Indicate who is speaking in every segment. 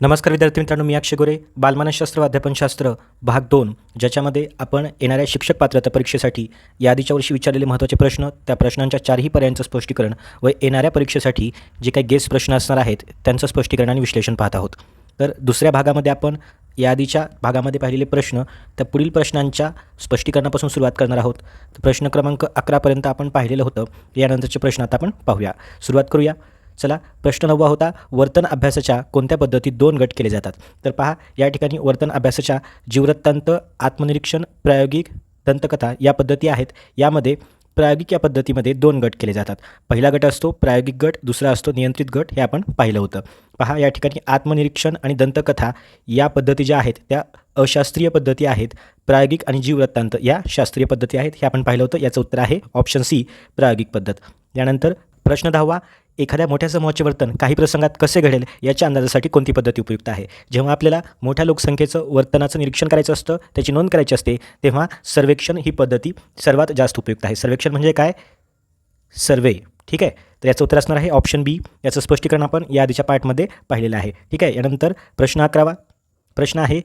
Speaker 1: नमस्कार विद्यार्थी मित्रांनो मी अक्षय गोरे बालमानसशास्त्र व अध्यापनशास्त्र भाग दोन ज्याच्यामध्ये आपण येणाऱ्या शिक्षक पात्रता परीक्षेसाठी या आधीच्या वर्षी विचारलेले महत्त्वाचे प्रश्न त्या प्रश्नांच्या चारही पर्यायांचं स्पष्टीकरण व येणाऱ्या परीक्षेसाठी जे काही गेस्ट प्रश्न असणार आहेत त्यांचं स्पष्टीकरण आणि विश्लेषण पाहत आहोत. तर दुसऱ्या भागामध्ये आपण या आधीच्या भागामध्ये पाहिलेले प्रश्न त्या पुढील प्रश्नांच्या स्पष्टीकरणापासून सुरुवात करणार आहोत. तर प्रश्न क्रमांक अकरापर्यंत आपण पाहिलेलं होतं यानंतरचे प्रश्न आता आपण पाहूया. सुरुवात करूया. चला प्रश्न नववा होता वर्तन अभ्यासाच्या कोणत्या पद्धतीत दोन गट केले जातात? तर पहा या ठिकाणी वर्तन अभ्यासाच्या जीववृत्तांत आत्मनिरीक्षण प्रायोगिक दंतकथा या पद्धती आहेत. यामध्ये प्रायोगिक या पद्धतीमध्ये दोन गट केले जातात. पहिला गट असतो प्रायोगिक गट दुसरा असतो नियंत्रित गट हे आपण पाहिलं होतं. पहा या ठिकाणी आत्मनिरीक्षण आणि दंतकथा या पद्धती ज्या आहेत त्या अशास्त्रीय पद्धती आहेत. प्रायोगिक आणि जीववृत्तांत या शास्त्रीय पद्धती आहेत हे आपण पाहिलं होतं. याचं उत्तर आहे ऑप्शन सी प्रायोगिक पद्धत. यानंतर प्रश्न दहावा एखाद्या मोठ्या समूहाचे वर्तन काही प्रसंगात कसे घडेल याच्या अंदाजासाठी कोणती पद्धती उपयुक्त आहे? जेव्हा आपल्याला मोठ्या लोकसंख्येचं वर्तनाचं निरीक्षण करायचं असतं त्याची नोंद करायची असते तेव्हा सर्वेक्षण ही पद्धती सर्वात जास्त उपयुक्त आहे. सर्वेक्षण म्हणजे काय? सर्वे. ठीक आहे? तर याचं उत्तर असणार आहे ऑप्शन बी याचं स्पष्टीकरण आपण या आधीच्या पार्टमध्ये पाहिलेलं आहे. ठीक आहे? यानंतर प्रश्न अकरावा. प्रश्न आहे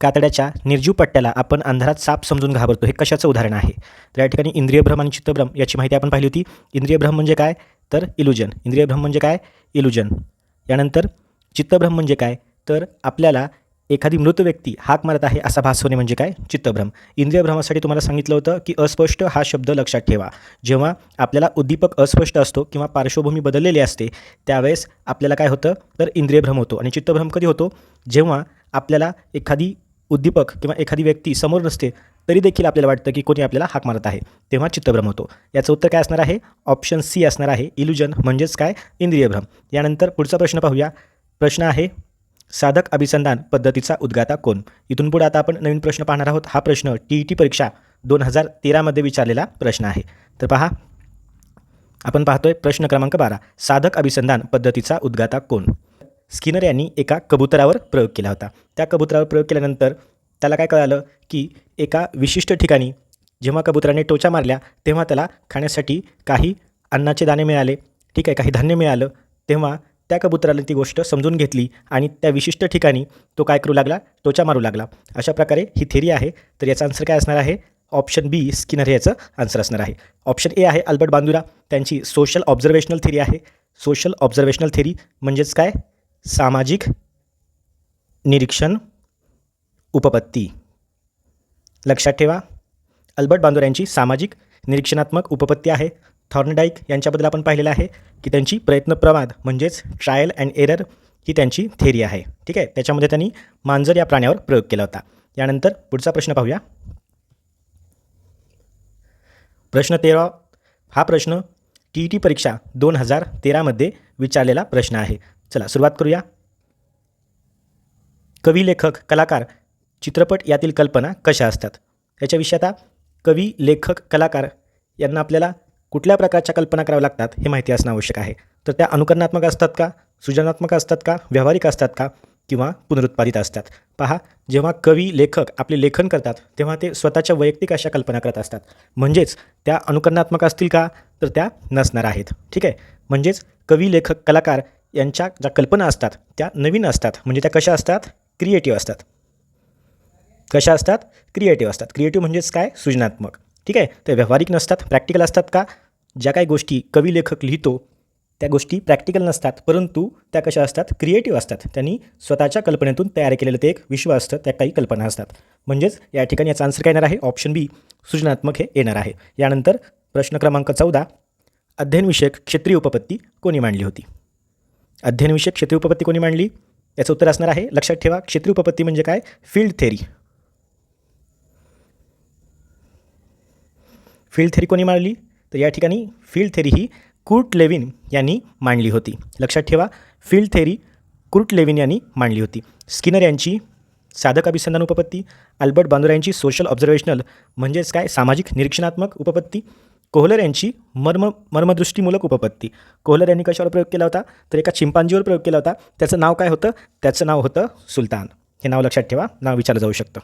Speaker 1: कातड्याच्या निर्जीव पट्ट्याला आपण अंधारात साप समजून घाबरतो. हे कशाचं उदाहरण आहे? तर या ठिकाणी इंद्रियभ्रम आणि चित्तभ्रम याची माहिती आपण पाहिली होती. इंद्रियभ्रम म्हणजे काय? तर इल्युजन. इंद्रियभ्रम म्हणजे काय? इल्युजन. यानंतर चित्तभ्रम म्हणजे काय? तर आपल्याला एखादी मृत व्यक्ती हाक मारत आहे असा भास होणे म्हणजे काय? चित्तभ्रम. इंद्रियभ्रमासाठी तुम्हाला सांगितलं होतं की अस्पष्ट हा शब्द लक्षात ठेवा. जेव्हा आपल्याला उद्दीपक अस्पष्ट असतो किंवा पार्श्वभूमी बदललेली असते त्यावेळेस आपल्याला काय होतं? तर इंद्रियभ्रम होतो आणि चित्तभ्रम कधी होतो? जेव्हा आपल्याला एखादी उद्दीपक किंवा एखादी व्यक्ती समोर नसते तरी देखील आपल्याला वाटतं की कोणी आपल्याला हाक मारत आहे. तेव्हा चित्तभ्रम होतो. याचं उत्तर काय असणार आहे? ऑप्शन सी असणार आहे. इल्युजन म्हणजेच काय? इंद्रियभ्रम यानंतर पुढचा प्रश्न पाहूया. प्रश्न आहे साधक अभिसंधान पद्धतीचा उद्गाता कोण? इथून पुढे आता आपण नवीन प्रश्न पाहणार आहोत. हा प्रश्न टी ई टी परीक्षा दोन हजार तेरामध्ये विचारलेला प्रश्न आहे. तर पहा. आपण पाहतोय प्रश्न क्रमांक बारा. साधक अभिसंधान पद्धतीचा उद्गाता कोण? स्किनर यांनी एका कबुतरावर प्रयोग केला होता. त्या कबुतरावर प्रयोग केल्यानंतर त्याला काय कळालं की एका विशिष्ट ठिकाणी जेव्हा कबुतराने टोचा मारल्या तेव्हा त्याला खाण्यासाठी काही अन्नाचे दाणे मिळाले. ठीक आहे काही धान्य मिळालं. तेव्हा त्या कबुतराला ती गोष्ट समजून घेतली आणि त्या विशिष्ट ठिकाणी तो काय करू लागला? टोचा मारू लागला. अशा प्रकारे ही थेरी आहे. तर याचा आन्सर काय असणार आहे? ऑप्शन बी स्किनर हे याचं आन्सर असणार आहे. ऑप्शन ए आहे अल्बर्ट बांदुरा त्यांची सोशल ऑब्झर्वेशनल थेरी आहे. सोशल ऑब्झर्वेशनल थेरी म्हणजेच काय? सामाजिक निरीक्षण उपपत्ती. लक्षात ठेवा अल्बर्ट बांदोर यांची सामाजिक निरीक्षणात्मक उपपत्ती आहे. थॉर्नडाईक यांच्याबद्दल आपण पाहिलेलं आहे की त्यांची प्रयत्न प्रमाद म्हणजेच ट्रायल अँड एरर ही त्यांची थेरी आहे. ठीक आहे? त्याच्यामध्ये त्यांनी मांजर या प्राण्यावर प्रयोग केला होता. यानंतर पुढचा प्रश्न पाहूया. प्रश्न तेरा हा प्रश्न टी ई टी परीक्षा दोन हजार तेरामध्ये विचारलेला प्रश्न आहे. चला सुरुवात करूया. कवी लेखक कलाकार चित्रपट यातील कल्पना कशा असतात? याच्याविषयी आता कवी लेखक कलाकार यांना आपल्याला कुठल्या प्रकारच्या कल्पना कराव्या लागतात हे माहिती असणं आवश्यक आहे. तर त्या अनुकरणात्मक असतात का? सृजनात्मक असतात का? व्यावहारिक असतात का? किंवा पुनरुत्पादित असतात. पहा जेव्हा कवी लेखक आपले लेखन करतात तेव्हा ते स्वतःच्या वैयक्तिक अशा कल्पना करत असतात. म्हणजेच त्या अनुकरणात्मक असतील का? तर त्या नसणार आहेत. ठीक आहे? म्हणजेच कवी लेखक कलाकार यांच्या ज्या कल्पना असतात त्या नवीन असतात. म्हणजे त्या कशा असतात? क्रिएटिव्ह असतात. कशा असतात? क्रिएटिव्ह असतात. क्रिएटिव्ह म्हणजेच काय? सृजनात्मक. ठीक आहे? ते व्यावहारिक नसतात प्रॅक्टिकल असतात का? ज्या काही गोष्टी कवी लेखक लिहितो त्या गोष्टी प्रॅक्टिकल नसतात परंतु त्या कशा असतात? क्रिएटिव्ह असतात. त्यांनी स्वतःच्या कल्पनेतून तयार केलेलं ते एक विश्व असतं त्या काही कल्पना असतात. म्हणजेच या ठिकाणी याचा आन्सर काय येणार आहे? ऑप्शन बी सृजनात्मक हे येणार आहे. यानंतर प्रश्न क्रमांक चौदा अध्ययनविषयक क्षेत्रीय उपपत्ती कोणी मांडली होती? अध्ययनविषयक क्षेत्रीय उपपत्ती कोणी मांडली? याचं उत्तर असणार आहे. लक्षात ठेवा क्षेत्रीय उपपत्ती म्हणजे काय? फील्ड थेरी फील्ड थेरी कोणी मांडली? तर या ठिकाणी फील्ड थेरी ही कुर्ट लेविन यांनी मांडली होती. लक्षात ठेवा फील्ड थेरी कुर्ट लेविन यांनी मांडली होती. स्किनर यांची साधक अभिसंधान उपपत्ती अल्बर्ट बांदोरा यांची सोशल ऑब्झर्वेशनल म्हणजेच काय? सामाजिक निरीक्षणात्मक उपपत्ती कोहलर यांची मर्म मर्मदृष्टीमूलक उपपत्ती. कोहलर यांनी कशावर प्रयोग केला होता? तर एका चिंपांजीवर प्रयोग केला होता. त्याचं नाव काय होतं? त्याचं नाव होतं सुलतान. हे नाव लक्षात ठेवा नाव विचारलं जाऊ शकतं.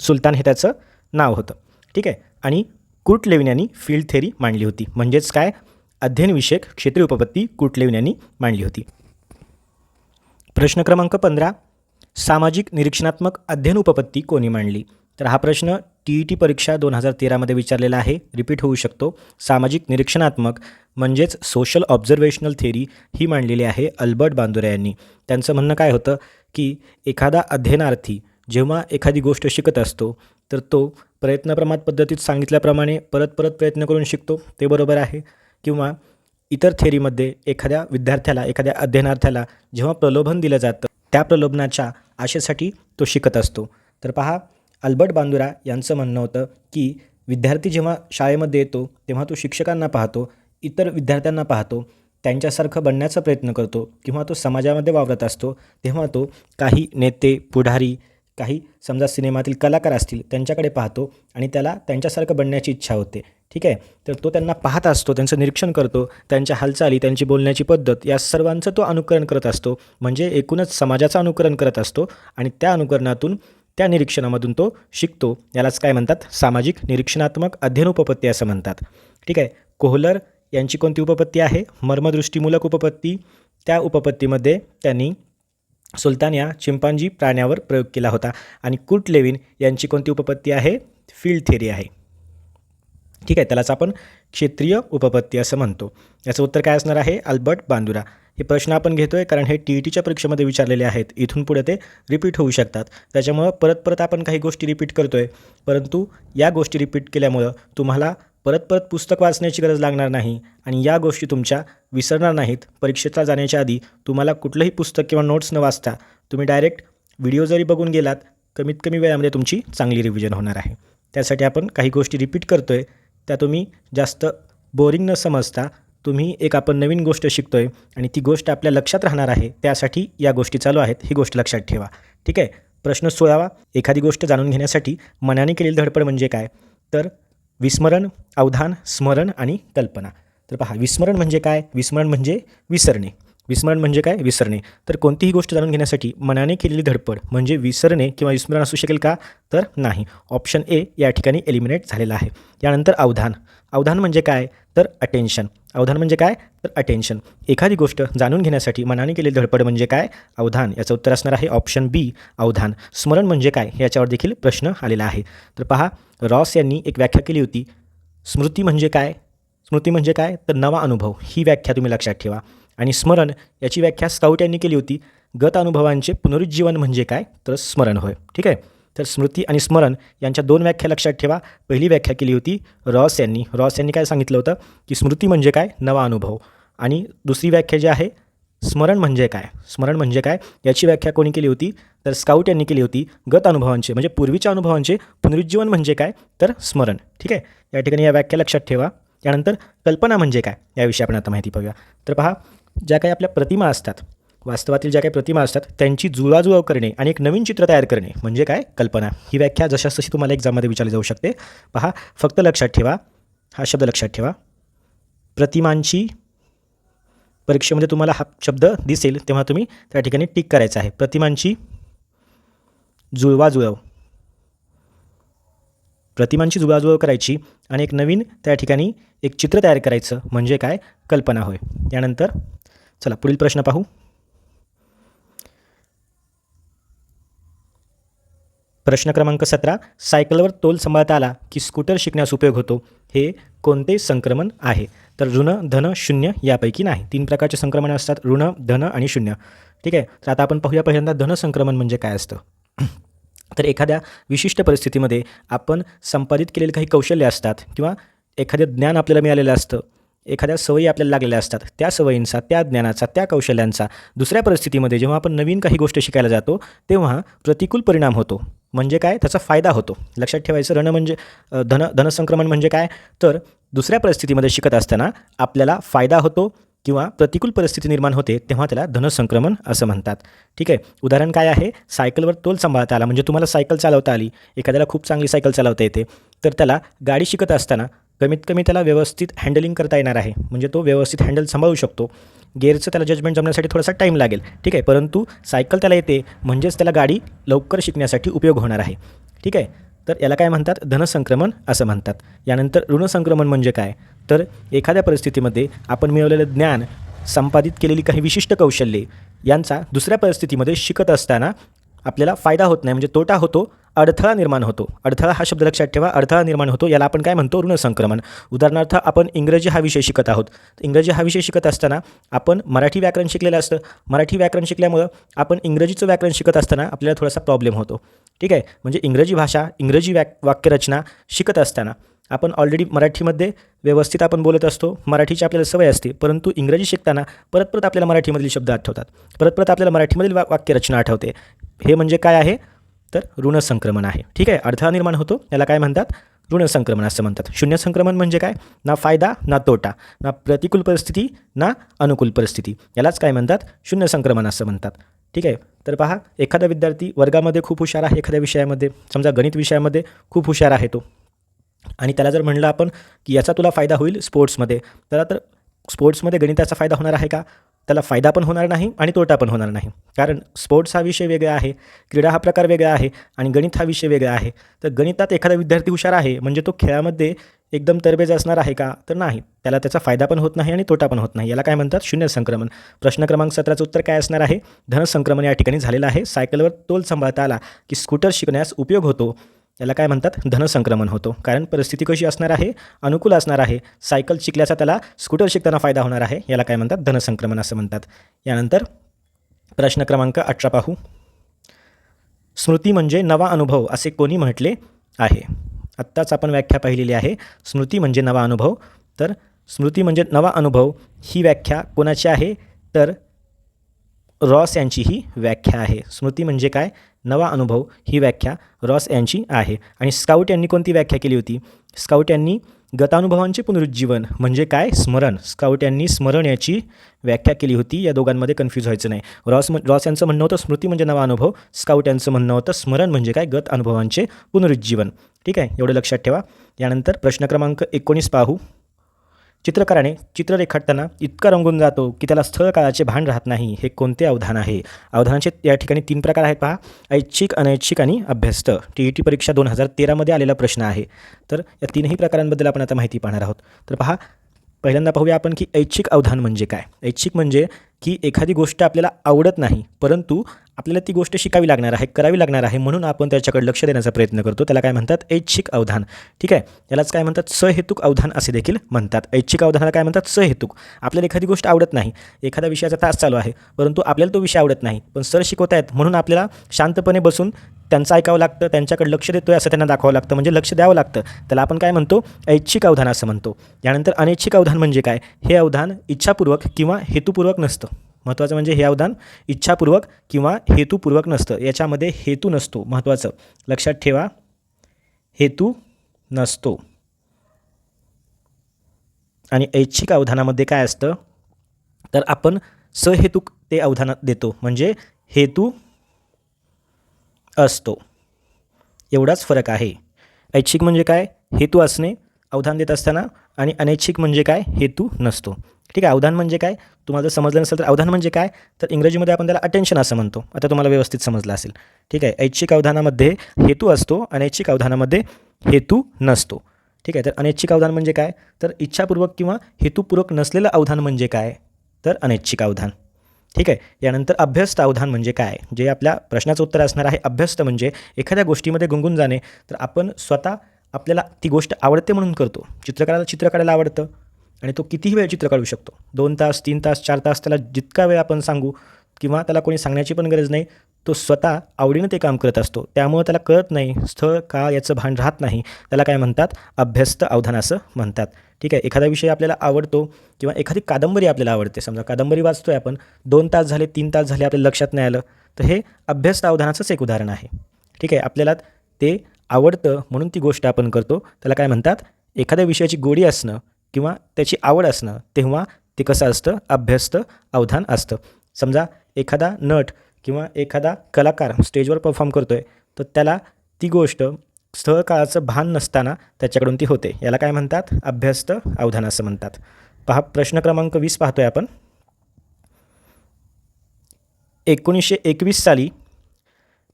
Speaker 1: सुलतान हे त्याचं नाव होतं. ठीक आहे? आणि कुर्ट लेविन यांनी फील्ड थेरी मांडली होती. म्हणजेच काय? अध्ययनविषयक क्षेत्रीय उपपत्ती कुर्ट लेविन यांनी मांडली होती. प्रश्न क्रमांक पंधरा. सामाजिक निरीक्षणात्मक अध्ययन उपपत्ती कोणी मांडली? तर हा प्रश्न टी ई टी परीक्षा दोन हजार तेरामध्ये विचारलेला आहे. रिपीट होऊ शकतो. सामाजिक निरीक्षणात्मक म्हणजेच सोशल ऑब्झर्वेशनल थेरी ही मांडलेली आहे अल्बर्ट बांदुरा यांनी. त्यांचं म्हणणं काय होतं? की एखादा अध्ययनार्थी जेव्हा एखादी गोष्ट शिकत असतो तर तो प्रयत्नप्रमात पद्धतीत सांगितल्याप्रमाणे परत परत प्रयत्न करून शिकतो ते बरोबर आहे. किंवा इतर थेरीमध्ये एखाद्या विद्यार्थ्याला एखाद्या अध्ययनार्थ्याला जेव्हा प्रलोभन दिलं जातं त्या प्रलोभनाच्या आशेसाठी तो शिकत असतो. तर पहा अल्बर्ट बांदुरा यांचं म्हणणं होतं की विद्यार्थी जेव्हा शाळेमध्ये येतो तेव्हा तो शिक्षकांना पाहतो इतर विद्यार्थ्यांना पाहतो त्यांच्यासारखं बनण्याचा प्रयत्न करतो किंवा तो समाजामध्ये वावरत असतो तेव्हा तो काही नेते पुढारी काही समजा सिनेमातील कलाकार असतील त्यांच्याकडे पाहतो आणि त्याला त्यांच्यासारखं बनण्याची इच्छा होते. ठीक आहे? तर तो त्यांना पाहत असतो त्यांचं निरीक्षण करतो त्यांच्या हालचाली त्यांची बोलण्याची पद्धत या सर्वांचं तो अनुकरण करत असतो. म्हणजे एकूणच समाजाचं अनुकरण करत असतो आणि त्या अनुकरणातून त्या निरीक्षणामधून तो शिकतो. यालाच काय म्हणतात? सामाजिक निरीक्षणात्मक अध्ययन उपपत्ती असं म्हणतात. ठीक आहे? कोहलर यांची कोणती उपपत्ती आहे? मर्मदृष्टीमूलक उपपत्ती. त्या उपपत्तीमध्ये त्यांनी सुलतान या चिंपांजी प्राण्यावर प्रयोग केला होता. आणि कुर्ट लेविन यांची कोणती उपपत्ती आहे? फील्ड थेरी आहे. ठीक आहे त्यालाच आपण क्षेत्रीय उपपत्ती असं म्हणतो. याचं उत्तर काय असणार आहे? Albert Bandura. हे प्रश्न आपण घेतो आहे कारण हे टी ई टीच्या परीक्षेमध्ये विचारलेले आहेत. इथून पुढे ते रिपीट होऊ शकतात. त्याच्यामुळं परत परत आपण काही गोष्टी रिपीट करतो आहे परंतु या गोष्टी रिपीट केल्यामुळं तुम्हाला परत परत पुस्तक वाचण्याची गरज लागणार नाही आणि या गोष्टी तुमच्या विसरणार नाहीत. परीक्षेला जाण्याच्या आधी तुम्हाला कुठलंही पुस्तक किंवा नोट्स न वाचता तुम्ही डायरेक्ट व्हिडिओ जरी बघून गेलात कमीत कमी वेळामध्ये तुमची चांगली रिव्हिजन होणार आहे. त्यासाठी आपण काही गोष्टी रिपीट करतो आहे त्या तुम्ही जास्त बोरिंग न समजता तुम्ही एक आपण नवीन गोष्ट शिकतो आहे आणि ती गोष्ट आपल्या लक्षात राहणार आहे त्यासाठी या गोष्टी चालू आहेत. ही गोष्ट लक्षात ठेवा. ठीक आहे? प्रश्न सोळावा एखादी गोष्ट जाणून घेण्यासाठी मनाने केलेली धडपड म्हणजे काय? तर विस्मरण अवधान स्मरण आणि कल्पना. तर पहा विस्मरण म्हणजे काय? विस्मरण म्हणजे विसरणे. विस्मरण म्हणजे काय? विसरणे. तर कोणतीही गोष्ट जाणून घेण्यासाठी मनाने केलेली धडपड म्हणजे विसरणे किंवा विस्मरण असू शकेल का? तर नाही. ऑप्शन ए या ठिकाणी एलिमिनेट झालेला आहे. यानंतर अवधान. अवधान म्हणजे काय? तर अटेन्शन अवधान म्हणजे काय? तर अटेन्शन एखादी गोष्ट जाणून घेण्यासाठी मनाने केलेली धडपड म्हणजे काय? अवधान. याचं उत्तर असणार आहे ऑप्शन बी अवधान. स्मरण म्हणजे काय? याच्यावर देखील प्रश्न आलेला आहे. तर पहा रॉस यांनी एक व्याख्या केली होती. स्मृती म्हणजे काय? स्मृती म्हणजे काय? तर नवा अनुभव. ही व्याख्या तुम्ही लक्षात ठेवा. आणि स्मरण याची व्याख्या स्काउट यांनी केली होती. गत अनुभवांचे पुनरुज्जीवन म्हणजे काय? तर स्मरण होय. ठीक आहे? तर स्मृती आणि स्मरण यांच्या दोन व्याख्या लक्षात ठेवा. पहिली व्याख्या केली होती रॉस यांनी. रॉस यांनी काय सांगितलं होतं? की स्मृती म्हणजे काय? नवा अनुभव. आणि दुसरी व्याख्या जी आहे स्मरण म्हणजे काय? स्मरण म्हणजे काय? याची व्याख्या कोणी केली होती? तर स्काउट यांनी केली होती. गत अनुभवांचे म्हणजे पूर्वीच्या अनुभवांचे पुनरुज्जीवन म्हणजे काय? तर स्मरण. ठीक आहे? या ठिकाणी या व्याख्या लक्षात ठेवा. त्यानंतर कल्पना म्हणजे काय? याविषयी आपण आता माहिती पाहूया तर पहा ज्या काही आपल्या प्रतिमा असतात वास्तवातील ज्या काही प्रतिमा असतात त्यांची जुळवाजुळव करणे आणि एक नवीन चित्र तयार करणे म्हणजे काय? कल्पना. ही व्याख्या जशास तशी तुम्हाला एक्झाममध्ये विचारली जाऊ शकते. पहा फक्त लक्षात ठेवा. हा शब्द लक्षात ठेवा. प्रतिमांची परीक्षेमध्ये तुम्हाला हा शब्द दिसेल तेव्हा तुम्ही त्या ठिकाणी टिक करायचं आहे. प्रतिमांची जुळवाजुळव. प्रतिमांची जुळवाजुळव करायची आणि एक नवीन त्या ठिकाणी एक चित्र तयार करायचं म्हणजे काय? कल्पना होय. त्यानंतर चला पुढील प्रश्न पाहू. प्रश्न क्रमांक सतरा सायकलवर तोल सांभाळता आला की स्कूटर शिकण्यास उपयोग होतो हे कोणते संक्रमण आहे? तर ऋण धन शून्य यापैकी नाही. तीन प्रकारचे संक्रमण असतात ऋण धन आणि शून्य. ठीक आहे? तर आता आपण पाहूया पहिल्यांदा धन संक्रमण म्हणजे काय असतं. तर एखाद्या विशिष्ट परिस्थितीमध्ये आपण संपादित केलेले काही कौशल्य असतात किंवा एखादं ज्ञान आपल्याला मिळालेलं असतं एखाद्या सवयी आपल्याला लागलेल्या असतात त्या सवयींचा त्या ज्ञानाचा त्या कौशल्यांचा दुसऱ्या परिस्थितीमध्ये जेव्हा आपण नवीन काही गोष्ट शिकायला जातो तेव्हा प्रतिकूल परिणाम होतो. म्हणजे काय? त्याचा फायदा होतो. लक्षात ठेवायचं रण म्हणजे धन धनसंक्रमण म्हणजे काय? तर दुसऱ्या परिस्थितीमध्ये शिकत असताना आपल्याला फायदा होतो किंवा प्रतिकूल परिस्थिती निर्माण होते तेव्हा त्याला धनसंक्रमण असं म्हणतात. ठीक आहे? उदाहरण काय आहे? सायकलवर तोल सांभाळता आला. म्हणजे तुम्हाला सायकल चालवता आली. एखाद्याला खूप चांगली सायकल चालवता येते. तर त्याला गाडी शिकत असताना कमीत कमी त्याला व्यवस्थित हँडलिंग करता येणार आहे. म्हणजे तो व्यवस्थित हँडल सांभाळू शकतो. गेअरचं त्याला जजमेंट जमण्यासाठी थोडासा टाईम लागेल. ठीक आहे? परंतु सायकल त्याला येते म्हणजेच त्याला गाडी लवकर शिकण्यासाठी उपयोग होणार आहे. ठीक आहे? तर याला काय म्हणतात? धनसंक्रमण असं म्हणतात. यानंतर ऋणसंक्रमण म्हणजे काय? तर एखाद्या परिस्थितीमध्ये आपण मिळवलेलं ज्ञान संपादित केलेली काही विशिष्ट कौशल्ये यांचा दुसऱ्या परिस्थितीमध्ये शिकत असताना आपल्याला फायदा होत नाही. म्हणजे तोटा होतो अडथळा निर्माण होतो. अडथळा हा शब्द लक्षात ठेवा. अडथळा निर्माण होतो याला आपण काय म्हणतो? ऋणसंक्रमण उदाहरणार्थ आपण इंग्रजी हा विषय शिकत आहोत. इंग्रजी हा विषय शिकत असताना आपण मराठी व्याकरण शिकलेलं असतं. मराठी व्याकरण शिकल्यामुळं आपण इंग्रजीचं व्याकरण शिकत असताना आपल्याला थोडासा प्रॉब्लेम होतो. ठीक आहे? म्हणजे इंग्रजी भाषा इंग्रजी व्याक वाक्यरचना शिकत असताना आपण ऑलरेडी मराठीमध्ये व्यवस्थित आपण बोलत असतो. मराठीची आपल्याला सवय असते. परंतु इंग्रजी शिकताना परत परत आपल्याला मराठीमधील शब्द आठवतात. परत परत आपल्याला मराठीमधील वा वाक्यरचना आठवते. हे म्हणजे काय आहे? तर ऋणसंक्रमण आहे. ठीक आहे? अडथळा निर्माण होतो. याला काय म्हणतात? ऋणसंक्रमण असं म्हणतात. शून्य संक्रमण म्हणजे काय? ना फायदा ना तोटा ना प्रतिकूल परिस्थिती ना अनुकूल परिस्थिती. यालाच काय म्हणतात? शून्य संक्रमण असं म्हणतात. ठीक आहे? तर पहा एखादा विद्यार्थी वर्गामध्ये खूप हुशार आहे एखाद्या विषयामध्ये. समजा गणित विषयामध्ये खूप हुशार आहे तो. आणि त्याला जर म्हणलं आपण की याचा तुला फायदा होईल स्पोर्ट्समध्ये. त्याला तर स्पोर्ट्समध्ये गणिताचा फायदा होणार आहे का? त्याला फायदा पण होणार नाही आणि तोटा पण होणार नाही. कारण स्पोर्ट्स हा विषय वेगळा आहे क्रीडा हा प्रकार वेगळा आहे आणि गणित हा विषय वेगळा आहे. तर गणितात एखादा विद्यार्थी हुशार आहे म्हणजे तो खेळामध्ये एकदम तरबेज असणार आहे का? तर नाही. त्याला त्याचा फायदा पण होत नाही आणि तोटा पण होत नाही. याला काय म्हणतात? शून्य संक्रमण. प्रश्न क्रमांक सतराचं उत्तर काय असणार आहे? धनसंक्रमण या ठिकाणी झालेलं आहे. सायकलवर तोल सांभाळता आला की स्कूटर शिकण्यास उपयोग होतो. याला काय म्हणतात? धनसंक्रमण होतो. कारण परिस्थिती कशी असणार आहे? अनुकूल असणार आहे. सायकल शिकल्याचा त्याला स्कूटर शिकताना फायदा होणार आहे. याला काय म्हणतात? धनसंक्रमण असं म्हणतात. यानंतर प्रश्न क्रमांक अठरा पाहू. स्मृती म्हणजे नवा अनुभव असे कोणी म्हटले आहे? आत्ताच आपण व्याख्या पाहिलेली आहे. स्मृती म्हणजे नवा अनुभव. तर स्मृती म्हणजे नवा अनुभव ही व्याख्या कोणाची आहे? तर रॉस यांची ही व्याख्या आहे. स्मृती म्हणजे काय? नवा अनुभव ही व्याख्या रॉस यांची आहे. आणि स्काउट यांनी कोणती व्याख्या केली होती? स्काउट यांनी गतानुभवांचे पुनरुज्जीवन म्हणजे काय? स्मरण. स्काउट यांनी स्मरण याची व्याख्या केली होती. या दोघांमध्ये कन्फ्यूज व्हायचं नाही. रॉस रॉस यांचं म्हणणं होतं स्मृती म्हणजे नवा अनुभव. स्काउट यांचं म्हणणं होतं स्मरण म्हणजे काय? गत अनुभवांचे पुनरुज्जीवन. ठीक आहे? एवढं लक्षात ठेवा. यानंतर प्रश्न क्रमांक एकोणीस पाहू. चित्रकाराने चित्र रेखाटताना इतका रंगून जातो की त्याला स्थळ काळाचे भान राहत नाही हे कोणते अवधान आहे? अवधानाचे या ठिकाणी तीन प्रकार आहेत पहा. ऐच्छिक अनैच्छिक आणि अभ्यस्त. टी ई टी परीक्षा दोन हजार तेरामध्ये आलेला प्रश्न आहे. तर या तीनही प्रकारांबद्दल आपण आता माहिती पाहणार आहोत. तर पहा पहिल्यांदा पाहूया आपण की ऐच्छिक अवधान म्हणजे काय? ऐच्छिक म्हणजे की एखादी गोष्ट आपल्याला आवडत नाही परंतु आपल्याला ती गोष्ट शिकावी लागणार आहे करावी लागणार आहे म्हणून आपण त्याच्याकडे लक्ष देण्याचा प्रयत्न करतो. त्याला काय म्हणतात? ऐच्छिक अवधान. ठीक आहे? यालाच काय म्हणतात? सहेतुक अवधान असे देखील म्हणतात. ऐच्छिक अवधानाला काय म्हणतात? सहेतुक. आपल्याला एखादी गोष्ट आवडत नाही. एखादा विषयाचा तास चालू आहे परंतु आपल्याला तो विषय आवडत नाही पण सर शिकवत आहेत म्हणून आपल्याला शांतपणे बसून त्यांचं ऐकावं लागतं त्यांच्याकडे लक्ष देतो आहे असं त्यांना दाखवावं लागतं म्हणजे लक्ष द्यावं लागतं. त्याला आपण काय म्हणतो? ऐच्छिक अवधान असं म्हणतो. यानंतर अनैच्छिक अवधान म्हणजे काय? हे अवधान इच्छापूर्वक किंवा हेतुपूर्वक नसतं. महत्त्वाचं म्हणजे हे अवधान इच्छापूर्वक किंवा हेतूपूर्वक नसतं. याच्यामध्ये हेतू नसतो महत्त्वाचं. लक्षात ठेवा हेतू नसतो. आणि ऐच्छिक अवधानामध्ये काय असतं? तर आपण सहेतुक ते अवधान देतो. म्हणजे हेतू असतो. एवढाच फरक आहे. ऐच्छिक म्हणजे काय? हेतू असणे. अवधान देत असताना आणि अनैच्छिक म्हणजे काय? हेतू नसतो. ठीक आहे अवधान म्हणजे काय? तुम्हाला जर समजलं नसेल तर अवधान म्हणजे काय? तर इंग्रजीमध्ये आपण त्याला अटेन्शन असं म्हणतो. आता तुम्हाला व्यवस्थित समजलं असेल. ठीक आहे ऐच्छिक अवधानामध्ये हेतू असतो अनैच्छिक अवधानामध्ये हेतू नसतो. ठीक आहे तर अनैच्छिक अवधान म्हणजे काय? तर इच्छापूर्वक किंवा हेतूपूर्वक नसलेलं अवधान म्हणजे काय? तर अनैच्छिक अवधान. ठीक आहे यानंतर अभ्यस्त अवधान म्हणजे काय? जे आपल्या प्रश्नाचं उत्तर असणार आहे अभ्यस्त म्हणजे एखाद्या गोष्टीमध्ये गुंगून जाणे. तर आपण स्वतः आपल्याला ती गोष्ट आवडते म्हणून करतो. चित्रकाराला चित्र काढायला आवडतं. आणि तो कितीही वेळ चित्र काढू शकतो. दोन तास तीन तास चार तास त्याला जितका वेळ आपण सांगू किंवा त्याला कोणी सांगण्याची पण गरज नाही तो स्वतः आवडीनं ते काम करत असतो. त्यामुळं त्याला कळत नाही स्थळ का याचं भान राहत नाही. त्याला काय म्हणतात? अभ्यस्त अवधान असं म्हणतात. ठीक आहे एखादा विषय आपल्याला आवडतो किंवा एखादी कादंबरी आपल्याला आवडते. समजा कादंबरी वाचतो आहे आपण दोन तास झाले तीन तास झाले आपल्याला लक्षात नाही आलं तर हे अभ्यस्त अवधानाचंच एक उदाहरण आहे. ठीक आहे आपल्याला ते आवडतं म्हणून ती गोष्ट आपण करतो. त्याला काय म्हणतात? एखाद्या विषयाची गोडी असणं किंवा त्याची आवड असणं तेव्हा ते कसं असतं? अभ्यस्त अवधान असतं. समजा एखादा नट किंवा एखादा कलाकार स्टेजवर परफॉर्म करतो आहे तर त्याला ती गोष्ट स्थळकाळाचं भान नसताना त्याच्याकडून ती होते. याला काय म्हणतात? अभ्यस्त अवधान असं म्हणतात. पहा प्रश्न क्रमांक वीस पाहतोय आपण. एकोणीसशे एकवीस साली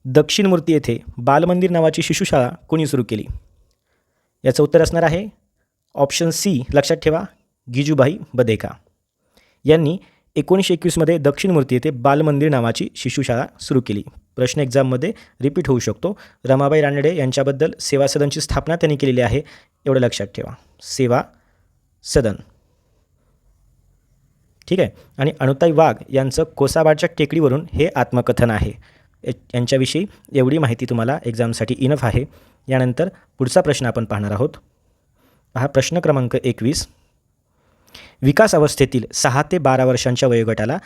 Speaker 1: दक्षिण मूर्ती येथे बालमंदिर नावाची शिशुशाळा कोणी सुरू केली? याचं उत्तर असणार आहे ऑप्शन सी लक्षात ठेवा गिजूबाई बदेका. यांनी एकोणीसशे एकवीसमध्ये दक्षिण मूर्ती येथे बालमंदिर नावाची शिशुशाळा सुरू केली. प्रश्न एक्झाममध्ये रिपीट होऊ शकतो. रमाबाई रानडे यांच्याबद्दल सेवा सदनची स्थापना त्यांनी केलेली आहे एवढं लक्षात ठेवा. सेवा सदन. ठीक आहे? आणि अनुताई वाघ यांचं कोसाबाडच्या टेकडीवरून हे आत्मकथन आहे. यांच्याविषयी एवढी माहिती तुम्हाला एक्झामसाठी इनफ आहे. यानंतर पुढचा प्रश्न आपण पाहणार आहोत. हा प्रश्न क्रमांक एकवीस. विकास अवस्थेतील सहा ते बारा वर्षांच्या वयोगटाला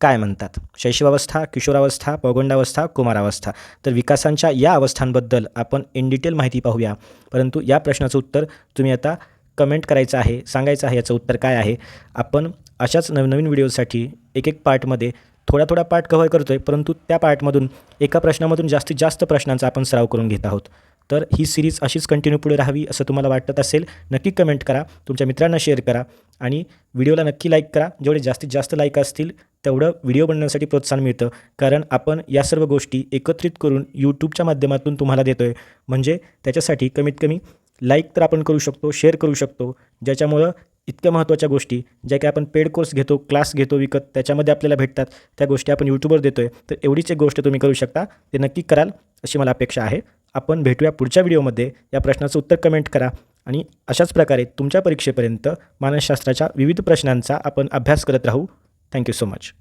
Speaker 1: काय म्हणतात? शैशवावस्था किशोरावस्था पौगंडावस्था कुमारावस्था. तर विकासांच्या या अवस्थांबद्दल आपण इन डिटेल माहिती पाहूया. परंतु या प्रश्नाचं उत्तर तुम्ही आता कमेंट करायचं आहे सांगायचं आहे याचं उत्तर काय आहे? आपण अशाच नवनवीन व्हिडिओसाठी एक एक पार्टमध्ये थोडा थोडा पार्ट कव्हर करतो आहे परंतु त्या पार्टमधून एका प्रश्नामधून जास्तीत जास्त प्रश्नांचा आपण सराव करून घेत आहोत. तर ही सिरीज अशीच कंटिन्यू पुढे राहावी असं तुम्हाला वाटत असेल नक्की कमेंट करा तुमच्या मित्रांना शेअर करा आणि व्हिडिओला नक्की लाईक करा. जेवढे जास्तीत जास्त लाईक असतील तेवढं व्हिडिओ बनण्यासाठी प्रोत्साहन मिळतं. कारण आपण या सर्व गोष्टी एकत्रित करून यूट्यूबच्या माध्यमातून तुम्हाला देतो आहे म्हणजे त्याच्यासाठी कमीत कमी लाईक तर आपण करू शकतो शेअर करू शकतो. ज्याच्यामुळं इतक्या महत्त्वाच्या गोष्टी ज्या काही आपण पेड कोर्स घेतो क्लास घेतो विकत त्याच्यामध्ये आपल्याला भेटतात त्या गोष्टी आपण यूट्यूबवर देतो आहे तर एवढीच एक गोष्ट तुम्ही करू शकता ते नक्की कराल अशी मला अपेक्षा आहे. आपण भेटूया पुढच्या व्हिडिओमध्ये. या प्रश्नाचं उत्तर कमेंट करा आणि अशाच प्रकारे तुमच्या परीक्षेपर्यंत मानसशास्त्राच्या विविध प्रश्नांचा आपण अभ्यास करत राहू. Thank you so much